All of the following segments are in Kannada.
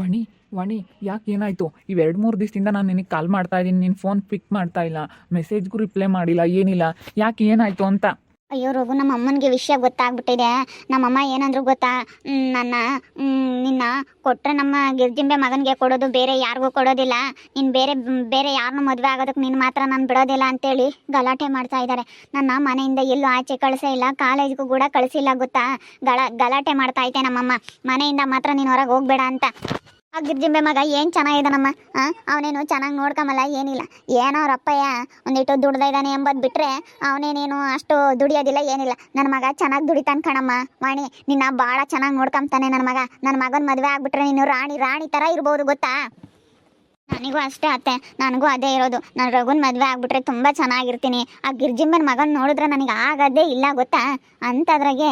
ವಣಿ ವಣಿ, ಯಾಕೆ ಏನಾಯಿತು? ಇವೆರಡು ಮೂರು ದಿವಸದಿಂದ ನಾನು ನಿನಗೆ ಕಾಲ್ ಮಾಡ್ತಾ ಇದ್ದೀನಿ ನಿನ್ನ ಫೋನ್ ಪಿಕ್ ಮಾಡ್ತಾ ಇಲ್ಲ ಮೆಸೇಜ್ಗೂ ರಿಪ್ಲೈ ಮಾಡಿಲ್ಲ, ಏನಿಲ್ಲ, ಯಾಕೆ ಏನಾಯಿತು ಅಂತ? ಅಯ್ಯೋ ರಘು ನಮ್ಮ ಅಮ್ಮನಿಗೆ ವಿಷಯ ಗೊತ್ತಾಗ್ಬಿಟ್ಟಿದೆ. ನಮ್ಮಮ್ಮ ಏನಂದ್ರು ಗೊತ್ತಾ? ನನ್ನ ನಿನ್ನ ಕೊಟ್ಟರೆ ನಮ್ಮ ಗಿರ್ಜಿಂಬೆ ಮಗನಿಗೆ ಕೊಡೋದು ಬೇರೆ ಯಾರಿಗೂ ಕೊಡೋದಿಲ್ಲ. ನೀನು ಬೇರೆ ಬೇರೆ ಯಾರನ್ನೂ ಮದುವೆ ಆಗೋದಕ್ಕೆ ನೀನು ಮಾತ್ರ ನಾನು ಬಿಡೋದಿಲ್ಲ ಅಂತೇಳಿ ಗಲಾಟೆ ಮಾಡ್ತಾ ಇದ್ದಾರೆ. ನನ್ನ ಮನೆಯಿಂದ ಎಲ್ಲೂ ಆಚೆ ಕಳಿಸೇ ಇಲ್ಲ, ಕಾಲೇಜ್ಗೂ ಕೂಡ ಕಳಿಸಿಲ್ಲ ಗೊತ್ತಾ? ಗಲ, ಗಲಾಟೆ ಮಾಡ್ತಾ ಐತೆ ನಮ್ಮಮ್ಮ. ಮನೆಯಿಂದ ಮಾತ್ರ ನೀನು ಹೊರಗೆ ಹೋಗ್ಬೇಡ ಅಂತ. ಆ ಮಗ ಏನು ಚೆನ್ನಾಗಿದ್ದಾನಮ್ಮ ಹಾಂ ಅವನೇನು ಚೆನ್ನಾಗಿ ನೋಡ್ಕೊಂಬಲ್ಲ, ಏನಿಲ್ಲ. ಏನೋ ರಪ್ಪಯ್ಯ ಒಂದಿಟ್ಟು ದುಡ್ದ ಇದ್ದಾನೆ ಎಂಬುದು ಬಿಟ್ಟರೆ ಅವನೇನೇನು ಅಷ್ಟು ದುಡಿಯೋದಿಲ್ಲ, ಏನಿಲ್ಲ. ನನ್ನ ಮಗ ಚೆನ್ನಾಗಿ ದುಡಿತಾನೆ ಕಣಮ್ಮ. ವಾಣಿ, ನಿನ್ನ ಭಾಳ ಚೆನ್ನಾಗಿ ನೋಡ್ಕೊಂತಾನೆ ನನ್ನ ಮಗ. ನನ್ನ ಮಗನ ಮದುವೆ ಆಗ್ಬಿಟ್ರೆ ನೀನು ರಾಣಿ ರಾಣಿ ಥರ ಇರ್ಬೋದು, ಗೊತ್ತಾ? ನನಗೂ ಅಷ್ಟೇ ಅತ್ತೆ. ನನಗೂ ಅದೇ ಇರೋದು. ನಾನು ರಘುನ್ ಮದುವೆ ಆಗ್ಬಿಟ್ರೆ ತುಂಬ ಚೆನ್ನಾಗಿರ್ತೀನಿ. ಆ ಗಿರ್ಜಿಮ್ಮನ ಮಗನ ನೋಡಿದ್ರೆ ನನಗೆ ಆಗದೇ ಇಲ್ಲ ಗೊತ್ತಾ? ಅಂಥದ್ರಾಗೆ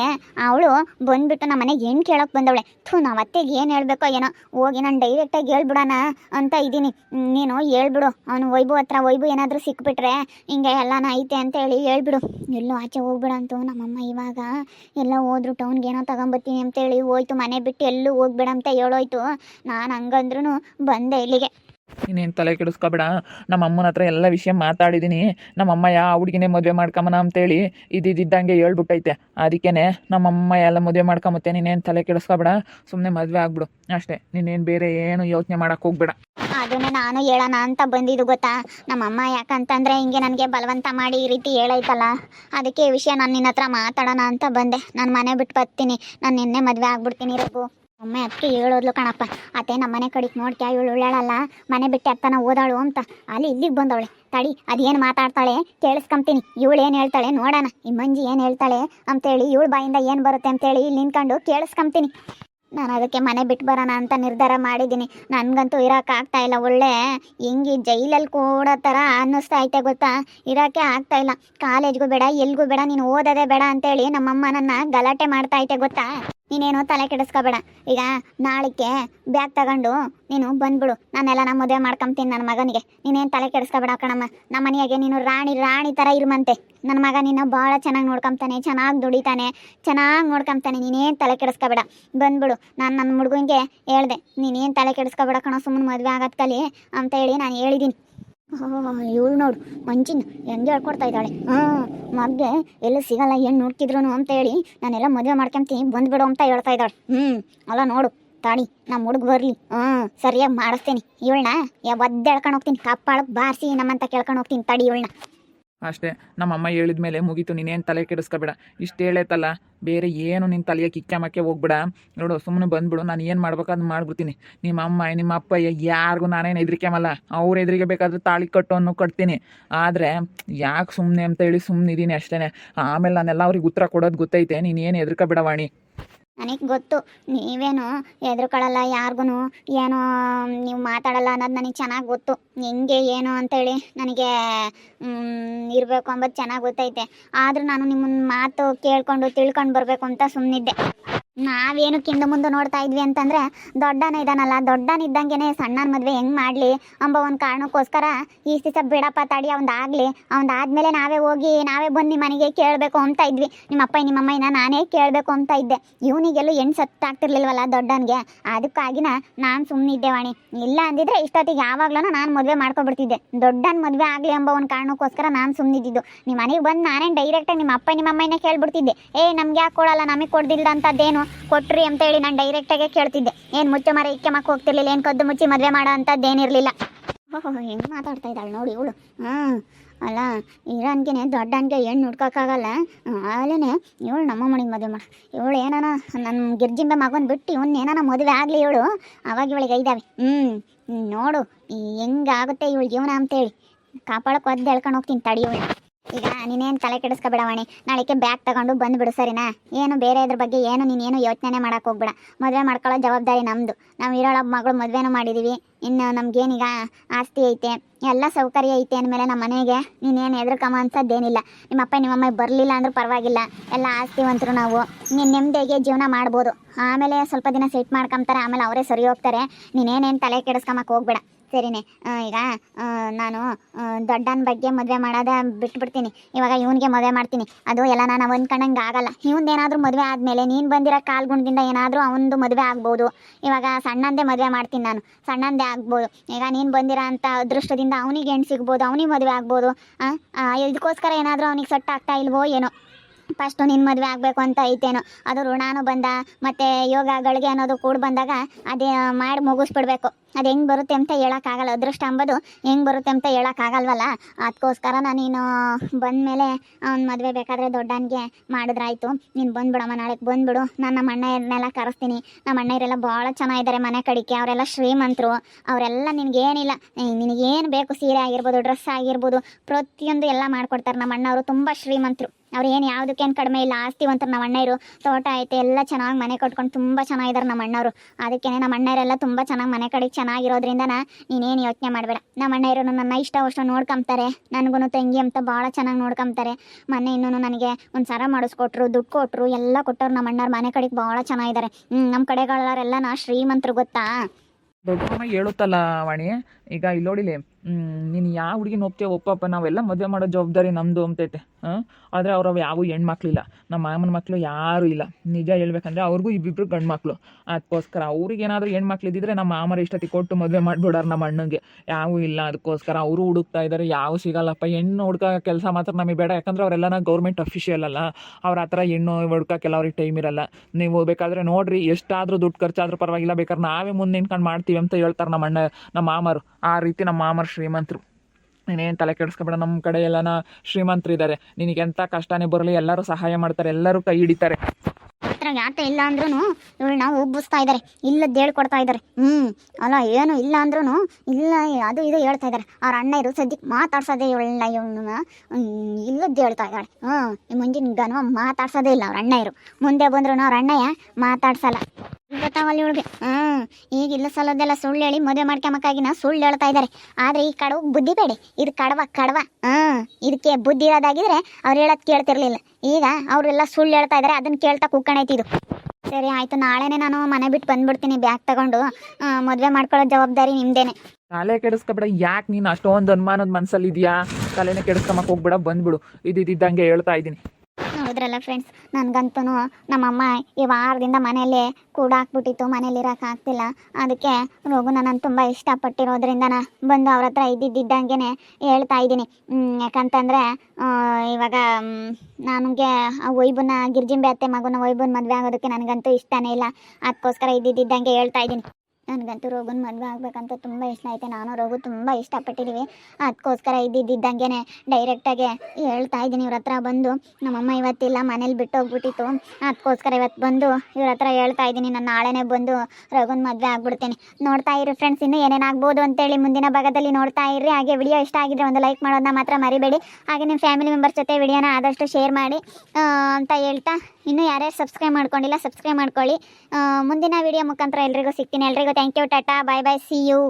ಅವಳು ಬಂದ್ಬಿಟ್ಟು ನಮ್ಮ ಮನೆಗೆ ಏನು ಕೇಳೋಕೆ ಬಂದವಳೆ. ಥೂ, ನಾವು ಅತ್ತೆಗೆ ಏನು ಹೇಳ್ಬೇಕೋ ಏನೋ. ಹೋಗಿ ನಾನು ಡೈರೆಕ್ಟಾಗಿ ಹೇಳ್ಬಿಡೋಣ ಅಂತ ಇದ್ದೀನಿ. ನೀನು ಹೇಳ್ಬಿಡು. ಅವನು ವೈಭವ್ ಹತ್ರ ವೈಭವ್ ಏನಾದರೂ ಸಿಕ್ಬಿಟ್ರೆ ಹಿಂಗೆ ಎಲ್ಲಾನ ಐತೆ ಅಂತ ಹೇಳಿ ಹೇಳ್ಬಿಡು. ಎಲ್ಲೋ ಆಚೆ ಹೋಗ್ಬಿಡಂತು ನಮ್ಮಮ್ಮ ಇವಾಗ. ಎಲ್ಲ ಹೋದ್ರು ಟೌನ್ಗೆ ಏನೋ ತಗೊಂಬತ್ತೀನಿ ಅಂತೇಳಿ ಹೋಯ್ತು. ಮನೆ ಬಿಟ್ಟು ಎಲ್ಲೂ ಹೋಗ್ಬೇಡ ಅಂತ ಹೇಳೋಯ್ತು. ನಾನು ಹಂಗಂದ್ರೂ ಬಂದೆ ಇಲ್ಲಿಗೆ. ನೀನೇನು ತಲೆ ಕೆಡಿಸ್ಕೊಬೇಡ. ನಮ್ಮ ಅಮ್ಮನ ಹತ್ರ ಎಲ್ಲ ವಿಷಯ ಮಾತಾಡಿದ್ದೀನಿ ನಮ್ಮಮ್ಮ ಯಾ ಹುಡುಗಿನೇ ಮದುವೆ ಮಾಡ್ಕೊಂಬನ ಅಂತೇಳಿ ಇದ್ದಿದ್ದಂಗೆ ಹೇಳ್ಬಿಟ್ಟೈತೆ. ಅದಕ್ಕೇ ನಮ್ಮಮ್ಮ ಎಲ್ಲ ಮದುವೆ ಮಾಡ್ಕೊಂಬತ್ತೆ. ನೀನೇನು ತಲೆ ಕೆಡಿಸ್ಕೊಬೇಡ. ಸುಮ್ಮನೆ ಮದುವೆ ಆಗ್ಬಿಡು. ಅಷ್ಟೇ. ನೀನೇನು ಬೇರೆ ಏನು ಯೋಚನೆ ಮಾಡಕ್ಕೆ ಹೋಗ್ಬೇಡ. ಅದನ್ನೇ ನಾನು ಹೇಳೋಣ ಅಂತ ಬಂದಿದ್ದು ಗೊತ್ತಾ? ನಮ್ಮಮ್ಮ ಯಾಕಂತಂದ್ರೆ ಹಿಂಗೆ ನನಗೆ ಬಲವಂತ ಮಾಡಿ ಈ ರೀತಿ ಹೇಳೈತಲ್ಲ. ಅದಕ್ಕೆ ಈ ವಿಷಯ ನಾನು ನಿನ್ನ ಹತ್ರ ಮಾತಾಡೋಣ ಅಂತ ಬಂದೆ. ನಾನು ಮನೆ ಬಿಟ್ಟು ಬರ್ತೀನಿ. ನಾನು ನಿನ್ನೆ ಮದುವೆ ಆಗ್ಬಿಡ್ತೀನಿ ರಘು. ಒಮ್ಮೆ ಅದಕ್ಕೆ ಹೇಳೋದ್ಲು ಕಣಪ್ಪ. ಅತ್ತೆ ನಮ್ಮ ಮನೆ ಕಡೆಗೆ ನೋಡ್ಕ್ಯಾ ಇವಳು ಉಳ್ಳಾಳಲ್ಲ ಮನೆ ಬಿಟ್ಟು ಅತ್ತನ ಓದಾಳು ಅಂತ. ಅಲ್ಲಿ ಇಲ್ಲಿಗೆ ಬಂದವಳೆ. ತಡಿ, ಅದೇನು ಮಾತಾಡ್ತಾಳೆ? ಕೇಳಿಸ್ಕೊಂತೀನಿ ಇವಳು ಏನು ಹೇಳ್ತಾಳೆ ನೋಡೋಣ. ಈ ಮಂಜಿ ಏನು ಹೇಳ್ತಾಳೆ ಅಂತೇಳಿ, ಇವಳು ಬಾಯಿಂದ ಏನು ಬರುತ್ತೆ ಅಂತೇಳಿ ಇಲ್ಲಿ ನಿಂತ್ಕೊಂಡು ಕೇಳಿಸ್ಕೊಂತೀನಿ ನಾನು ಅದಕ್ಕೆ ಮನೆ ಬಿಟ್ಟು ಬರೋಣ ಅಂತ ನಿರ್ಧಾರ ಮಾಡಿದ್ದೀನಿ. ನನಗಂತೂ ಇರೋಕ್ಕಾಗ್ತಾ ಇಲ್ಲ. ಒಳ್ಳೆ ಹಿಂಗೆ ಜೈಲಲ್ಲಿ ಕೂಡ ಥರ ಅನ್ನಿಸ್ತಾ ಐತೆ ಗೊತ್ತಾ? ಇರೋಕ್ಕೆ ಆಗ್ತಾ ಇಲ್ಲ. ಕಾಲೇಜ್ಗೂ ಬೇಡ, ಎಲ್ಗೂ ಬೇಡ, ನೀನು ಓದೋದೇ ಬೇಡ ಅಂತೇಳಿ ನಮ್ಮಮ್ಮ ನನ್ನ ಗಲಾಟೆ ಮಾಡ್ತಾ ಐತೆ ಗೊತ್ತಾ? ನೀನೇನು ತಲೆ ಕೆಡಿಸ್ಕೋಬೇಡ. ಈಗ ನಾಳಿಕೆ ಬ್ಯಾಗ್ ತಗೊಂಡು ನೀನು ಬಂದ್ಬಿಡು. ನಾನೆಲ್ಲ ನಮ್ಮ ಮದುವೆ ಮಾಡ್ಕೊಂತೀನಿ ನನ್ನ ಮಗನಿಗೆ. ನೀನೇನು ತಲೆ ಕೆಡಿಸ್ಕೋಬೇಡ ಕಣಮ್ಮ. ನಮ್ಮ ಮನೆಯಾಗೆ ನೀನು ರಾಣಿ ರಾಣಿ ಥರ ಇರುಮಂತೆ. ನನ್ನ ಮಗ ನಿನ್ನ ಭಾಳ ಚೆನ್ನಾಗಿ ನೋಡ್ಕೊಂತಾನೆ ಚೆನ್ನಾಗಿ ದುಡಿತಾನೆ, ಚೆನ್ನಾಗಿ ನೋಡ್ಕೊಂತಾನೆ ನೀನೇನು ತಲೆ ಕೆಡಿಸ್ಕೋಬೇಡ. ಬಂದ್ಬಿಡು. ನಾನು ನನ್ನ ಹುಡುಗನಿಗೆ ಹೇಳ್ದೆ, ನೀನೇನು ತಲೆ ಕೆಡಿಸ್ಕೋಬೇಡ ಕಣೋ ಸುಮ್ಮನೆ ಮದುವೆ ಆಗತ್ ಕಲಿ ಅಂತ ಹೇಳಿ ನಾನು ಹೇಳಿದ್ದೀನಿ ಇವಳು ನೋಡು ಮಂಚಿನ ಹೆಂಗೆ ಹೇಳ್ಕೊಡ್ತಾ ಇದ್ದಾಳೆ. ಹಾಂ ಮಗ್ಗೆ ಎಲ್ಲ ಸಿಗಲ್ಲ, ಏನು ನೋಡ್ತಿದ್ರು ಅಂತ ಹೇಳಿ ನಾನೆಲ್ಲ ಮದುವೆ ಮಾಡ್ಕೊಂತೀನಿ, ಬಂದ್ಬಿಡು ಅಂತ ಹೇಳ್ತಾ ಇದ್ದಾಳೆ. ಹ್ಞೂ ಅಲ್ಲ ನೋಡು, ತಾಡಿ ನಮ್ಮ ಹುಡುಗ ಬರಲಿ. ಹ್ಞೂ ಸರಿಯಾಗಿ ಮಾಡಿಸ್ತೀನಿ. ಇವಳನ್ನ ಒದ್ದು ಹೇಳ್ಕೊಂಡು ಹೋಗ್ತೀನಿ ಕಪ್ಪಾಳಕ್ಕೆ ಬಾರಿಸಿ ನಮ್ಮಂತ ಕೇಳ್ಕೊಂಡು ಹೋಗ್ತೀನಿ, ತಾಡಿ ಇವಳನ್ನ. ಅಷ್ಟೇ, ನಮ್ಮಮ್ಮ ಹೇಳಿದ ಮೇಲೆ ಮುಗೀತು, ನೀನೇನು ತಲೆ ಕೆಡಿಸ್ಕೊಬೇಡ. ಇಷ್ಟು ಹೇಳೈತಲ್ಲ, ಬೇರೆ ಏನು ನಿನ್ನ ತಲೆಯ ಕಿಕ್ಕಮಕ್ಕೆ ಹೋಗ್ಬೇಡ. ನೋಡು ಸುಮ್ಮನೆ ಬಂದ್ಬಿಡು, ನಾನು ಏನು ಮಾಡ್ಬೇಕು ಅದನ್ನ ಮಾಡ್ಬಿಡ್ತೀನಿ. ನಿಮ್ಮ ಅಮ್ಮ, ನಿಮ್ಮ ಅಪ್ಪ ಯಾರಿಗೂ ನಾನೇನು ಹೆದರಿಕೆಮಲ್ಲ ಅವ್ರ ಎದುರಿಗೆ ಬೇಕಾದ್ರೆ ತಾಳಿ ಕಟ್ಟು ಅನ್ನೋ ಕಟ್ತೀನಿ. ಆದರೆ, ಯಾಕೆ ಸುಮ್ಮನೆ ಅಂತ ಹೇಳಿ ಸುಮ್ಮನಿದ್ದೀನಿ ಅಷ್ಟೇ ಆಮೇಲೆ ನಾನೆಲ್ಲ ಅವ್ರಿಗೆ ಉತ್ತರ ಕೊಡೋದು ಗೊತ್ತೈತೆ, ನೀನು ಏನು ವಾಣಿ. ನನಗೆ ಗೊತ್ತು. ನೀವೇನು ಹೆದ್ರುಕೊಳ್ಳಲ್ಲ ಯಾರಿಗೂ ಏನೋ ನೀವು ಮಾತಾಡಲ್ಲ ಅನ್ನೋದು ನನಗೆ ಚೆನ್ನಾಗಿ ಗೊತ್ತು. ಹೆಂಗೆ, ಏನು ಅಂತೇಳಿ ನನಗೆ ಇರಬೇಕು ಅಂಬೋದು ಚೆನ್ನಾಗಿ ಗೊತ್ತೈತೆ. ಆದರೂ ನಾನು ನಿಮ್ಮನ್ನ ಮಾತು ಕೇಳಿಕೊಂಡು ತಿಳ್ಕೊಂಡು ಬರಬೇಕು ಅಂತ ಸುಮ್ಮನಿದ್ದೆ ನಾವೇನು ಕಿಂದ ಮುಂದೆ ನೋಡ್ತಾ ಇದ್ವಿ ಅಂತಂದ್ರೆ ದೊಡ್ಡನ ಇದ್ದಾನಲ್ಲ ದೊಡ್ಡನಿದ್ದಂಗೆನೆ ಸಣ್ಣನ ಮದುವೆ ಹೆಂಗ್ ಮಾಡ್ಲಿ ಅಂಬ ಒಂದು ಕಾರಣಕ್ಕೋಸ್ಕರ ಈ ದಿವಸ ಬಿಡಪ್ಪ ತಡಿ ಅವ್ನ್ದಾಗ್ಲಿ ಅವ್ನ್ದಾದ್ಮೇಲೆ ನಾವೇ ಹೋಗಿ, ನಾವೇ ಬಂದು ಮನೆಗೆ ಕೇಳಬೇಕು ಅಂತ ಇದ್ವಿ. ನಿಮ್ಮ ಅಪ್ಪ ನಿಮ್ಮಮ್ಮನ ನಾನೇ ಕೇಳಬೇಕು ಅಂತ ಇದ್ದೆ. ಇವನಿಗೆಲ್ಲ ಹೆಣ್ಣು ಸತ್ತಾಗ್ತಿರ್ಲಿಲ್ವಲ್ಲ ದೊಡ್ಡನಿಗೆ? ಅದಕ್ಕಾಗಿನ ನಾನು ಸುಮ್ಮನಿದ್ದೆ ವಾಣಿ. ಇಲ್ಲ ಅಂದಿದ್ರೆ ಇಷ್ಟೊತ್ತಿಗೆ ಯಾವಾಗ್ಲೂ ನಾನು ಮದುವೆ ಮಾಡ್ಕೊಬಿಡ್ತಿದ್ದೆ. ದೊಡ್ಡನ ಮದುವೆ ಆಗ್ಲಿ ಎಂಬ ಒಂದು ಕಾರಣಕ್ಕೋಸ್ಕರ ನಾನು ಸುಮ್ಮನಿದ್ದು ನಿಮ್ಮ ಮನೆಗೆ ಬಂದು ನಾನೇ ಡೈರೆಕ್ಟಾಗಿ ನಿಮ್ಮ ಅಪ್ಪ ನಿಮ್ಮಮ್ಮನೇ ಕೇಳ್ಬಿಡ್ತಿದ್ದೆ. ಏ ನಮ್ಗೆ ಯಾಕೆ ಕೊಡಲ್ಲ, ನಮಗೆ ಕೊಡ್ದಿಲ್ಲ ಅಂತದ್ದೇನು ಕೊಟ್ರಿ ಅಂತ ಹೇಳಿ ನಾನು ಡೈರೆಕ್ಟಾಗೆ ಕೇಳ್ತಿದ್ದೆ. ಏನು ಮುಚ್ಚು ಮರ ಇಕ್ಕೆ ಮಕ್ಕ ಹೋಗ್ತಿರ್ಲಿಲ್ಲ, ಏನು ಕದ್ದು ಮುಚ್ಚಿ ಮದುವೆ ಮಾಡೋ ಅಂಥದ್ದೇನಿರಲಿಲ್ಲ. ಓಹೋ, ಹೆಂಗೆ ಮಾತಾಡ್ತಾ ಇದ್ದಾಳೆ ನೋಡಿ ಇವಳು. ಹಾಂ, ಅಲ್ಲ ಇರೋನ್ಗೆ ದೊಡ್ಡನ್ಗೆ ಹೆಣ್ಣು ಹುಡ್ಕೋಕ್ಕಾಗಲ್ಲ. ಅಲ್ಲೇ ಇವಳು ನಮ್ಮ ಮನೆಗೆ ಮದುವೆ ಮಾಡ. ಇವಳು ಏನಾನ ನನ್ನ ಗಿರ್ಜಿಂಬೆ ಮಗನ ಬಿಟ್ಟು ಇವನ್ ಏನಾನ ಮದುವೆ ಆಗಲಿ ಇವಳು. ಅವಾಗ ಇವಳಿಗೆ ಐದಾವೆ. ಹ್ಞೂ ನೋಡು ಹೆಂಗಾಗುತ್ತೆ ಇವಳು ಜೀವನ ಅಂತೇಳಿ. ಕಾಪಾಡಕ್ಕೆ ಒದ್ದು ಹೇಳ್ಕೊಂಡು ಹೋಗ್ತೀನಿ ತಡಿ ಇವಳು ಈಗ ನೀನೇನು ತಲೆ ಕೆಡಿಸ್ಕೊಬೇಡ ವಾಣಿ. ನಾಳೆಗೆ ಬ್ಯಾಗ್ ತಗೊಂಡು ಬಂದುಬಿಡು ಸರಿನಾ? ಏನು ಬೇರೆ ಇದ್ರ ಬಗ್ಗೆ ಏನು ನೀನೇನು ಯೋಚನೆ ಮಾಡೋಕೆ ಹೋಗ್ಬೇಡ. ಮದುವೆ ಮಾಡ್ಕೊಳ್ಳೋ ಜವಾಬ್ದಾರಿ ನಮ್ಮದು ನಾವು ಇರೋಳ ಮಗಳು ಮದುವೆನೂ ಮಾಡಿದ್ದೀವಿ ಇನ್ನು ನಮಗೇನೀಗ ಆಸ್ತಿ ಐತೆ, ಎಲ್ಲ ಸೌಕರ್ಯ ಐತೆ ಅಂದಮೇಲೆ ನಮ್ಮ ಮನೆಗೆ ನೀನೇನು ಎದ್ರಕಮ್ಮ ಅನ್ಸೋದೇನಿಲ್ಲ. ನಿಮ್ಮ ನಿಮ್ಮಮ್ಮ ಬರಲಿಲ್ಲ ಅಂದ್ರೂ ಪರವಾಗಿಲ್ಲ. ಎಲ್ಲ ಆಸ್ತಿವಂತರು ನಾವು. ನೀನು ನೆಮ್ಮದಿಗೆ ಜೀವನ ಮಾಡ್ಬೋದು. ಆಮೇಲೆ ಸ್ವಲ್ಪ ದಿನ ಸೆಟ್ ಮಾಡ್ಕೊಂತಾರೆ ಆಮೇಲೆ ಅವರೇ ಸರಿ ಹೋಗ್ತಾರೆ. ನೀನೇನೇನು ತಲೆ ಕೆಡಿಸ್ಕೊಂಬಕ್ಕೆ ಹೋಗ್ಬೇಡ. ಸರಿನೇ. ಈಗ ನಾನು ದೊಡ್ಡನ ಬಗ್ಗೆ ಮದುವೆ ಮಾಡೋದ ಬಿಟ್ಬಿಡ್ತೀನಿ. ಇವಾಗ ಇವನಿಗೆ ಮದುವೆ ಮಾಡ್ತೀನಿ. ಅದು ಎಲ್ಲ ನಾನು ಹೊಂದ್ಕೊಂಡಂಗೆ ಆಗಲ್ಲ. ಇವಂದೇನಾದ್ರೂ ಮದುವೆ ಆದಮೇಲೆ ನೀನು ಬಂದಿರೋ ಕಾಲ್ಗುಣದಿಂದ ಏನಾದರೂ ಅವನದು ಮದುವೆ ಆಗ್ಬೋದು. ಇವಾಗ ಸಣ್ಣಂದೇ ಮದುವೆ ಮಾಡ್ತೀನಿ ನಾನು. ಸಣ್ಣಂದೇ ಆಗ್ಬೋದು. ಈಗ ನೀನು ಬಂದಿರೋ ಅಂಥ ಅದೃಷ್ಟದಿಂದ ಅವನಿಗೆ ಹೆಣ್ಣು ಸಿಗ್ಬೋದು, ಅವನಿಗೆ ಮದುವೆ ಆಗ್ಬೋದು. ಇದಕ್ಕೋಸ್ಕರ ಏನಾದರೂ ಅವನಿಗೆ ಸೆಟ್ ಆಗ್ತಾ ಇಲ್ವೋ ಏನೋ. ಫಸ್ಟು ನಿನ್ನ ಮದುವೆ ಆಗಬೇಕು ಅಂತ ಐತೇನೋ. ಅದು ಋಣಾನು ಬಂದ, ಮತ್ತು ಯೋಗಗಳಿಗೆ ಅನ್ನೋದು ಕೂಡ ಬಂದಾಗ ಅದೇ ಮಾಡಿ ಮುಗಿಸ್ಬಿಡ್ಬೇಕು. ಅದು ಹೆಂಗೆ ಬರುತ್ತೆ ಅಂತ ಹೇಳೋಕ್ಕಾಗಲ್ಲ. ಅದೃಷ್ಟ ಅಂಬೋದು ಹೆಂಗೆ ಬರುತ್ತೆ ಅಂತ ಹೇಳೋಕ್ಕಾಗಲ್ವಲ್ಲ? ಅದಕ್ಕೋಸ್ಕರ ನಾನೀನು ಬಂದಮೇಲೆ ಅವ್ನ ಮದುವೆ ಬೇಕಾದರೆ ದೊಡ್ಡನಿಗೆ ಮಾಡಿದ್ರಾಯ್ತು. ನೀನು ಬಂದ್ಬಿಡಮ್ಮ ನಾಳೆಗೆ ಬಂದ್ಬಿಡು. ನಾನು ನಮ್ಮ ಅಣ್ಣನೆಲ್ಲ ಕರೆಸ್ತೀನಿ. ನಮ್ಮ ಅಣ್ಣಯರೆಲ್ಲ ಭಾಳ ಚೆನ್ನಾಗಿದ್ದಾರೆ ಮನೆ ಕಡಿಕೆ. ಅವರೆಲ್ಲ ಶ್ರೀಮಂತರು. ಅವರೆಲ್ಲ ನಿನಗೇನಿಲ್ಲ. ನಿನಗೇನು ಬೇಕು? ಸೀರೆ ಆಗಿರ್ಬೋದು, ಡ್ರೆಸ್ ಆಗಿರ್ಬೋದು. ಪ್ರತಿಯೊಂದು ಎಲ್ಲ ಮಾಡಿಕೊಡ್ತಾರೆ. ನಮ್ಮ ಅಣ್ಣವರು ತುಂಬ ಶ್ರೀಮಂತರು. ಅವ್ರು ಏನು ಯಾವುದಕ್ಕೇನು ಕಡಿಮೆ ಇಲ್ಲ. ಆಸ್ತಿ ಆಸ್ತಿವಂತರು ನಮ್ಮ ಅಣ್ಣರು ತೋಟ ಐತೆ. ಎಲ್ಲ ಚೆನ್ನಾಗಿ ಮನೆ ಕಟ್ಕೊಂಡು ತುಂಬ ಚೆನ್ನಾಗಿದ್ದಾರೆ ನಮ್ಮ ಅಣ್ಣವರು. ಅದಕ್ಕೇನೆ ನಮ್ಮ ಅಣ್ಣರೆಲ್ಲ ತುಂಬ ಚೆನ್ನಾಗಿ ಮನೆ ಕಡೆಗೆ ಚೆನ್ನಾಗಿರೋದ್ರಿಂದ ನೀನೇನು ಯೋಚನೆ ಮಾಡಬೇಡ. ನಮ್ಮ ಅಣ್ಣ ಇರೋನು ನನ್ನ ಇಷ್ಟ, ಅಷ್ಟು ನೋಡ್ಕೊಂತಾರೆ ನನಗೂ ತಂಗಿ ಅಂತ ಭಾಳ ಚೆನ್ನಾಗಿ ನೋಡ್ಕೊಂತಾರೆ ಮೊನ್ನೆ ಇನ್ನೂ ನನಗೆ ಒಂದು ಸರ ಮಾಡಿಸ್ಕೊಟ್ರು, ದುಡ್ಡು ಕೊಟ್ಟರು ಎಲ್ಲ ಕೊಟ್ಟರು ನಮ್ಮ ಅಣ್ಣವ್ರ ಮನೆ ಕಡೆಗೆ ಭಾಳ ಚೆನ್ನಾಗಿದ್ದಾರೆ. ಹ್ಞೂ ನಮ್ಮ ಕಡೆಗಳವರೆಲ್ಲ ನಾ ಶ್ರೀಮಂತರು ಗೊತ್ತಾ? ದೊಡ್ಡ ಹೇಳುತ್ತಲ್ಲ ವಾಣಿ, ಈಗ ಇಲ್ಲಿ ನೋಡಿಲಿ ನೀನು ಯಾವ ಹುಡುಗಿನ ಒಪ್ತೀಯ, ಒಪ್ಪಪ್ಪ, ನಾವೆಲ್ಲ ಮದುವೆ ಮಾಡೋ ಜವಾಬ್ದಾರಿ ನಮ್ಮದು ಅಂತೈತೆ ಹಾಂ? ಆದರೆ ಅವ್ರು ಯಾವ ಹೆಣ್ಮಕ್ಳಿಲ್ಲ. ನಮ್ಮ ಮಾಮನ ಮಕ್ಕಳು ಯಾರೂ ಇಲ್ಲ. ನಿಜ ಹೇಳ್ಬೇಕಂದ್ರೆ ಅವ್ರಿಗೂ ಇಬ್ಬಿಬ್ರು ಗಂಡು ಮಕ್ಕಳು ಅದಕ್ಕೋಸ್ಕರ ಅವ್ರಿಗೆ ಏನಾದರೂ ಹೆಣ್ಮಕ್ಳು ಇದ್ದಿದ್ರೆ ನಮ್ಮ ಮಾಮರ ಇಷ್ಟತಿ ಕೊಟ್ಟು ಮದುವೆ ಮಾಡಿಬಿಡೋರು ನಮ್ಮ ಅಣ್ಣಂಗೆ. ಯಾವೂ ಇಲ್ಲ ಅದಕ್ಕೋಸ್ಕರ ಅವರು ಹುಡುಕ್ತಾ ಇದ್ದಾರೆ ಯಾವ ಸಿಗಲ್ಲಪ್ಪ. ಹೆಣ್ಣು ಹುಡ್ಕೋ ಕೆಲಸ ಮಾತ್ರ ನಮಗೆ ಬೇಡ. ಯಾಕಂದ್ರೆ ಅವರೆಲ್ಲ ಗೌರ್ಮೆಂಟ್ ಅಫಿಷಿಯಲ್ ಅಲ್ಲ. ಅವ್ರ ಹತ್ರ ಹೆಣ್ಣು ಹುಡ್ಕೋಕ್ಕೆಲ್ಲ ಅವ್ರಿಗೆ ಟೈಮ್ ಇರಲ್ಲ. ನೀವು ಬೇಕಾದರೆ ನೋಡ್ರಿ, ಎಷ್ಟಾದರೂ ದುಡ್ಡು ಖರ್ಚಾದ್ರೂ ಪರವಾಗಿಲ್ಲ. ಬೇಕಾದ್ರೆ ನಾವೇ ಮುಂದೆ ನಿಂತ್ಕೊಂಡು ಮಾಡ್ತೀವಿ ಅಂತ ಹೇಳ್ತಾರೆ ನಮ್ಮ ಅಣ್ಣ ನಮ್ಮ ಮಾಮರು. ಆ ರೀತಿ ನಮ್ಮ ಮಾಮರು ಶ್ರೀಮಂತರು. ನೀನೇನು ತಲೆ ಕೆಡಿಸ್ಕೊಬೇಡ ನಮ್ಮ ಕಡೆ ಎಲ್ಲನ ಶ್ರೀಮಂತರಿದ್ದಾರೆ ನಿನಗೆ ಎಂಥ ಕಷ್ಟನೇ ಬರಲಿ, ಎಲ್ಲರೂ ಸಹಾಯ ಮಾಡ್ತಾರೆ, ಎಲ್ಲರೂ ಕೈ ಹಿಡಿತಾರೆ. ಯಾತ ಇಲ್ಲ ಅಂದ್ರೂ ಇವಳನ್ನ ಉಬ್ಬಿಸ್ತಾ ಇದ್ದಾರೆ ಇಲ್ಲದ್ದು ಹೇಳ್ಕೊಡ್ತಾ ಇದ್ದಾರೆ ಹ್ಞೂ ಅಲ್ಲ, ಏನು ಇಲ್ಲ ಅಂದ್ರೂ ಇಲ್ಲ, ಅದು ಇದು ಹೇಳ್ತಾ ಇದ್ದಾರೆ ಅವ್ರ ಅಣ್ಣಯ್ಯರು ಸದ್ಯಕ್ಕೆ ಮಾತಾಡ್ಸೋದೇ ಇವಳನ್ನ ಇವಳನ್ನ ಇಲ್ಲದ್ದು ಹೇಳ್ತಾ ಇದ್ದಾಳೆ ಹ್ಞೂ ಈ ಮುಂದಿನ ಗನ್ವ ಮಾತಾಡ್ಸೋದೇ ಇಲ್ಲ ಅವ್ರ ಇರು. ಮುಂದೆ ಬಂದ್ರು ಅವ್ರ ಅಣ್ಣಯ್ಯ ಮಾತಾಡ್ಸಲ್ಲ. ಗೊತ್ತಾವಲ್ಲ ಇವಳಿಗೆ ಹ್ಞೂ ಈಗ ಇಲ್ಲ ಸಲದೆಲ್ಲ ಸುಳ್ಳು ಹೇಳಿ ಮದುವೆ ಮಾಡ್ಕೊಂಬಕ್ಕಾಗಿ ನಾ ಸುಳ್ಳು ಹೇಳ್ತಾ ಇದ್ದಾರೆ. ಆದ್ರೆ ಈ ಕಡವ ಬುದ್ಧಿ ಬೇಡಿ. ಇದು ಕಡವ ಕಡವ. ಹ್ಞೂ ಇದಕ್ಕೆ ಬುದ್ಧಿ ಇರೋದಾಗಿದ್ರೆ ಅವ್ರು ಹೇಳೋದು ಕೇಳ್ತಿರ್ಲಿಲ್ಲ. ಈಗ ಅವರೆಲ್ಲ ಸುಳ್ಳು ಹೇಳ್ತಾ ಇದ್ದಾರೆ ಅದನ್ನ ಕೇಳ್ತಾ ಕೂಕಣೈತಿ ಇದು. ಸರಿ, ಆಯ್ತು. ನಾಳೆನೇ ನಾನು ಮನೆ ಬಿಟ್ಟು ಬಂದ್ಬಿಡ್ತೀನಿ ಬ್ಯಾಗ್ ತಗೊಂಡು. ಮದುವೆ ಮಾಡ್ಕೊಳ್ಳೋ ಜವಾಬ್ದಾರಿ ನಿಮ್ದೇನೆ. ತಲೆ ಕೆಡಿಸ್ಕೊಬೇಡ. ಯಾಕೆ ನೀನು ಅಷ್ಟೊಂದು ಅನುಮಾನದ ಮನಸ್ಸಲ್ಲಿ ಇದೆಯಾ ತಲೆನೇ ಕೆಡಿಸ್ಕೊಂಬಕ್ಕೆ ಹೋಗ್ಬೇಡ. ಬಂದ್ಬಿಡು. ಇದ್ದಿದ್ದಂಗೆ ಹೇಳ್ತಾ ಇದ್ದೀನಿ. ಹೌದ್ರಲ್ಲ ಫ್ರೆಂಡ್ಸ್ ನನಗಂತೂ ನಮ್ಮಮ್ಮ ಈ ವಾರದಿಂದ ಮನೆಯಲ್ಲೇ ಕೂಡಾಕ್ಬಿಟ್ಟಿತ್ತು ಮನೇಲಿ ಇರೋಕ್ಕಾಗ್ತಿಲ್ಲ ಅದಕ್ಕೆ ರೋಗು ನಾನು ತುಂಬ ಇಷ್ಟಪಟ್ಟಿರೋದ್ರಿಂದ ನಾ ಬಂದು ಅವ್ರ ಹತ್ರ ಇದ್ದಿದ್ದಂಗೆ ಹೇಳ್ತಾ ಇದ್ದೀನಿ. ಯಾಕಂತಂದರೆ ಇವಾಗ ನನಗೆ ಆ ವೈಬನ್ನ ಗಿರ್ಜಿಂಬೆ ಅತ್ತೆ ಮಗುನ ವೈಬನ್ ಮದುವೆ ಆಗೋದಕ್ಕೆ ನನಗಂತೂ ಇಷ್ಟನೇ ಇಲ್ಲ. ಅದಕ್ಕೋಸ್ಕರ ಇದ್ದಿದ್ದಂಗೆ ಹೇಳ್ತಾ ಇದ್ದೀನಿ. ನನಗಂತೂ ರೋಗನ್ ಮದುವೆ ಆಗಬೇಕಂತ ತುಂಬ ಇಷ್ಟ ಐತೆ. ನಾನು ರೋಗು ತುಂಬ ಇಷ್ಟಪಟ್ಟಿದ್ದೀವಿ ಅದಕ್ಕೋಸ್ಕರ ಇದ್ದಿದ್ದಂಗೆ ಡೈರೆಕ್ಟಾಗಿ ಹೇಳ್ತಾ ಇದ್ದೀನಿ ಇವ್ರ ಹತ್ರ ಬಂದು. ನಮ್ಮಮ್ಮ ಇವತ್ತಿಲ್ಲ, ಮನೇಲಿ ಬಿಟ್ಟು ಹೋಗ್ಬಿಟ್ಟಿತ್ತು ಅದಕ್ಕೋಸ್ಕರ ಇವತ್ತು ಬಂದು ಇವ್ರ ಹತ್ರ ಹೇಳ್ತಾ ಇದ್ದೀನಿ. ನಾನು ನಾಳೆನೇ ಬಂದು ರೋಗನ್ ಮದುವೆ ಆಗ್ಬಿಡ್ತೀನಿ. ನೋಡ್ತಾ ಇರಿ ಫ್ರೆಂಡ್ಸ್ ಇನ್ನೂ ಏನೇನಾಗ್ಬೋದು ಅಂತೇಳಿ ಮುಂದಿನ ಭಾಗದಲ್ಲಿ ನೋಡ್ತಾ ಇರ್ರಿ ಹಾಗೆ ವಿಡಿಯೋ ಇಷ್ಟ ಆಗಿದ್ರೆ ಒಂದು ಲೈಕ್ ಮಾಡೋದನ್ನ ಮಾತ್ರ ಮರಿಬೇಡಿ. ಹಾಗೆ ನಿಮ್ಮ ಫ್ಯಾಮಿಲಿ ಮೆಂಬರ್ಸ್ ಜೊತೆ ವಿಡಿಯೋನ ಆದಷ್ಟು ಶೇರ್ ಮಾಡಿ ಅಂತ ಹೇಳ್ತಾ ಇನ್ನೂ ಯಾರ್ಯಾರು ಸಬ್ಸ್ಕ್ರೈಬ್ ಮಾಡ್ಕೊಂಡಿಲ್ಲ ಸಬ್ಸ್ಕ್ರೈಬ್ ಮಾಡ್ಕೊಳ್ಳಿ. ಮುಂದಿನ ವಿಡಿಯೋ ಮುಖಾಂತರ ಎಲ್ರಿಗೂ ಸಿಗ್ತೀನಿ. ಎಲ್ರಿಗೂ thank you Tata. Bye bye see you